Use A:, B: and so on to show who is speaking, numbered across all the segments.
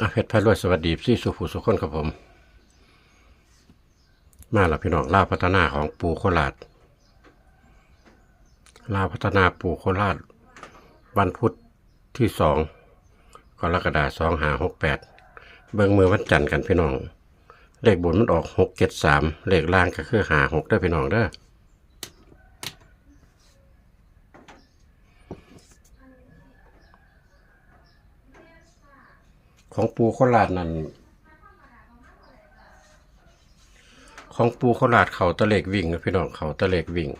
A: อะเพชรพารวยสวัสดีพี่สุภูสุคนครับผม มาแล้วพี่น้องลาวพัฒนาของปูโคราชลาวพัฒนาปูโคราช วันพุธที่สองกรกฎาสองหาหกแปดเบิ่งมือวันจันทร์กันพี่น้อง เลขบนมันออกหกเจ็ดสามเลขล่างก็คือหาหกได้พี่น้องเด้อ ของปูโคราชนั่นของปูโคราชเขาตะเลกวิ่งนะพี่น้องเขาตะเลกวิ่ง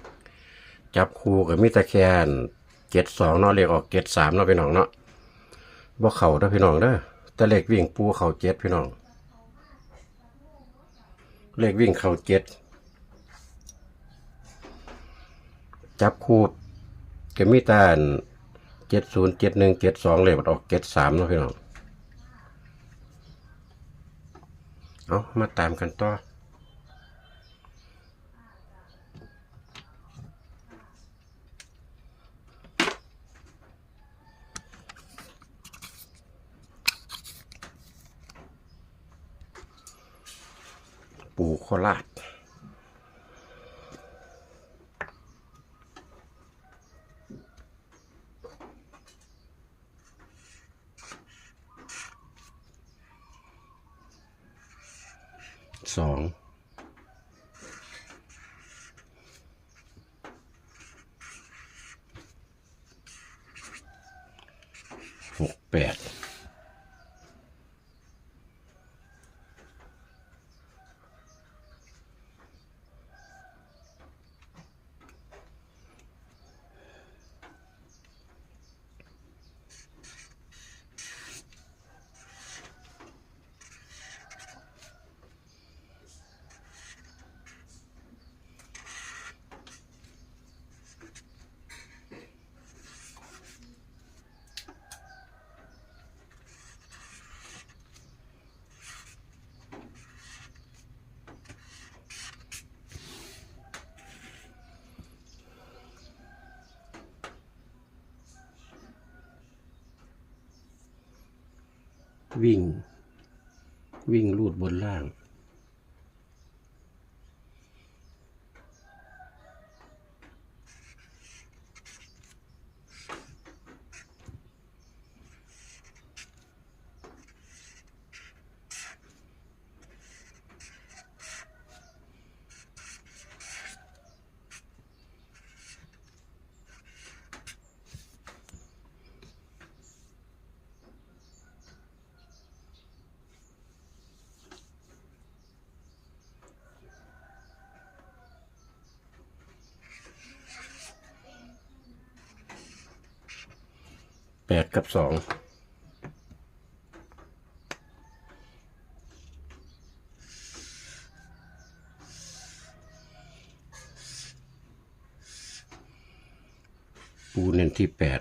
A: จับคูกับมิตรแคนเจ็ดสองเนาะเลขออกเจ็ดสามเนาะพี่น้องเนาะบ่เข่าเด้อพี่น้องเด้อตะเลกวิ่งปูเขาเจ็ดพี่น้องเลขวิ่งเขาเจ็ดจับคูกับมิตรเจ็ดศูนย์เจ็ดหนึ่งเจ็ดสองเลขออกเจ็ดสามเนาะพี่น้อง เอามาตามกันต่อปูโคราช สอง หกแปด วิ่ง วิ่งลูดบนล่าง ดกับสองปูเน้นที่แปด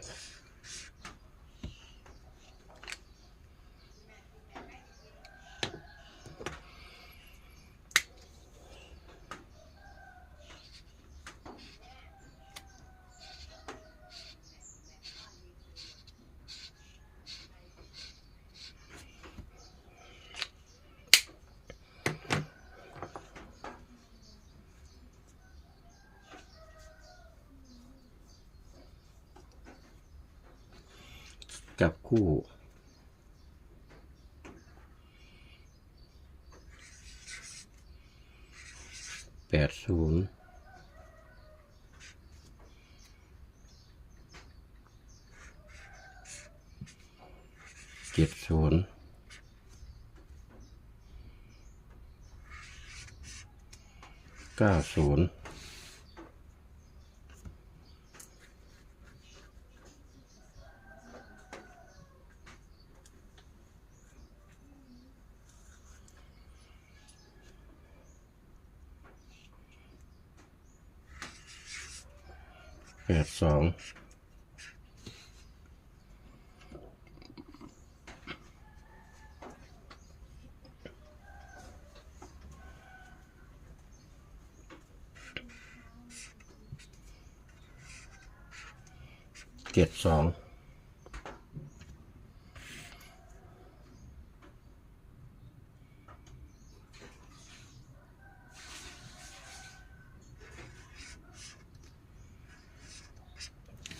A: จับคู่ แปดศูนย์เจ็ดศูนย์เก้าศูนย์ แปดสองเจ็ดสอง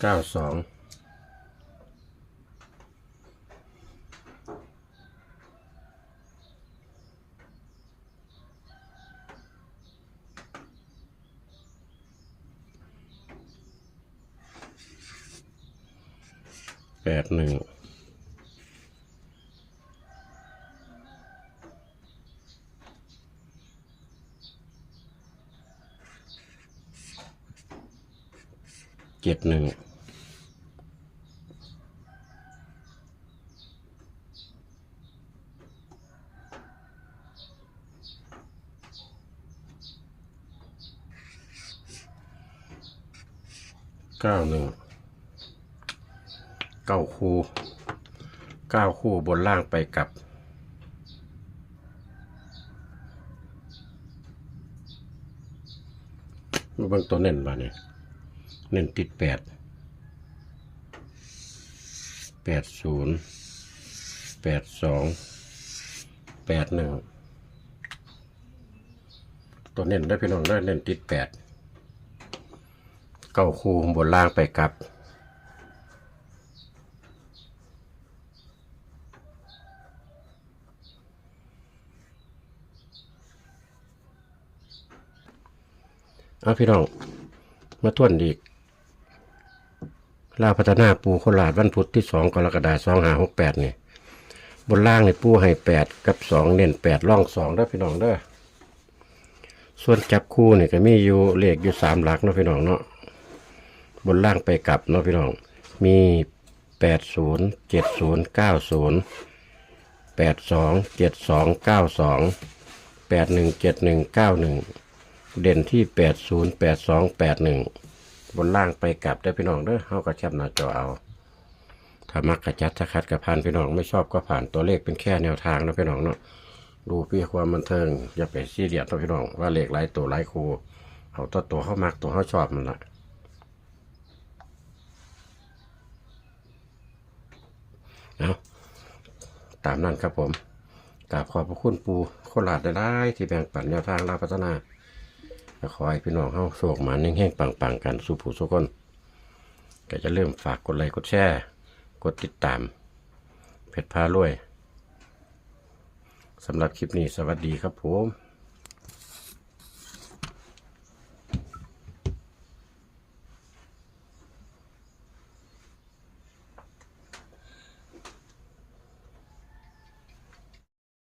A: เก้าสองแปดหนึ่งเจ็ดหนึ่ง ก้าหนึ่งเก้าคู่เก้าคู่บนล่างไปกับมาเบิ่งตัวเน้นมาเนี่ยเน้นติดแปดแปดศูนย์แปดสองแปดหนึ่งตัวเน้นได้พี่น้องได้เน้นติดแปด เก้าคู่บนล่างไปกลับ เอาพี่น้อง มาทวนอีกลาพัฒนาปูโคราชวันพุธที่สองกรกฎาคมสองหาหกแปดนี่บนล่างในปูให้แปดกับสองเน้นแปดล่องสองเด้พี่น้องเด้อส่วนจับคู่เนี่ยก็มีอยู่เลขอยู่สามหลักเนาะพี่น้องเนาะ บนล่างไปกลับเนาะพี่น้อง มีแปดศูนย์เจ็ดศูนย์เก้าศูนย์แปดสองเจ็ดสองเก้าสองแปดหนึ่งเจ็ดหนึ่งเก้าหนึ่งเด่นที่แปดศูนย์แปดสองแปดหนึ่งบนล่างไปกลับได้พี่น้องเด้อเฮาก็แคบหน้าจอเอาถ้ามักกระจัดถ้าคัดกระพานพี่น้องไม่ชอบก็ผ่านตัวเลขเป็นแค่แนวทางนะพี่น้องเนาะดูเพื่อความบันเทิงอย่าไปซีเรียสนะพี่น้องว่าเลขหลายตัวหลายคูเอาตัวตัวเข้ามักตัวเข้าชอบมันละ เอาตามนั้นครับผมกราบขอบพระคุณปูโคราชได้ได้ที่แบ่งปันแนวทางลาพัฒนาขอให้พี่น้องเฮาโชคหมาแห้งปังๆ กันสู่ผู้สุกคนก็จะเริ่มฝากกดไลค์กดแชร์ กดติดตาม เพจพารวยสำหรับคลิปนี้สวัสดีครับผม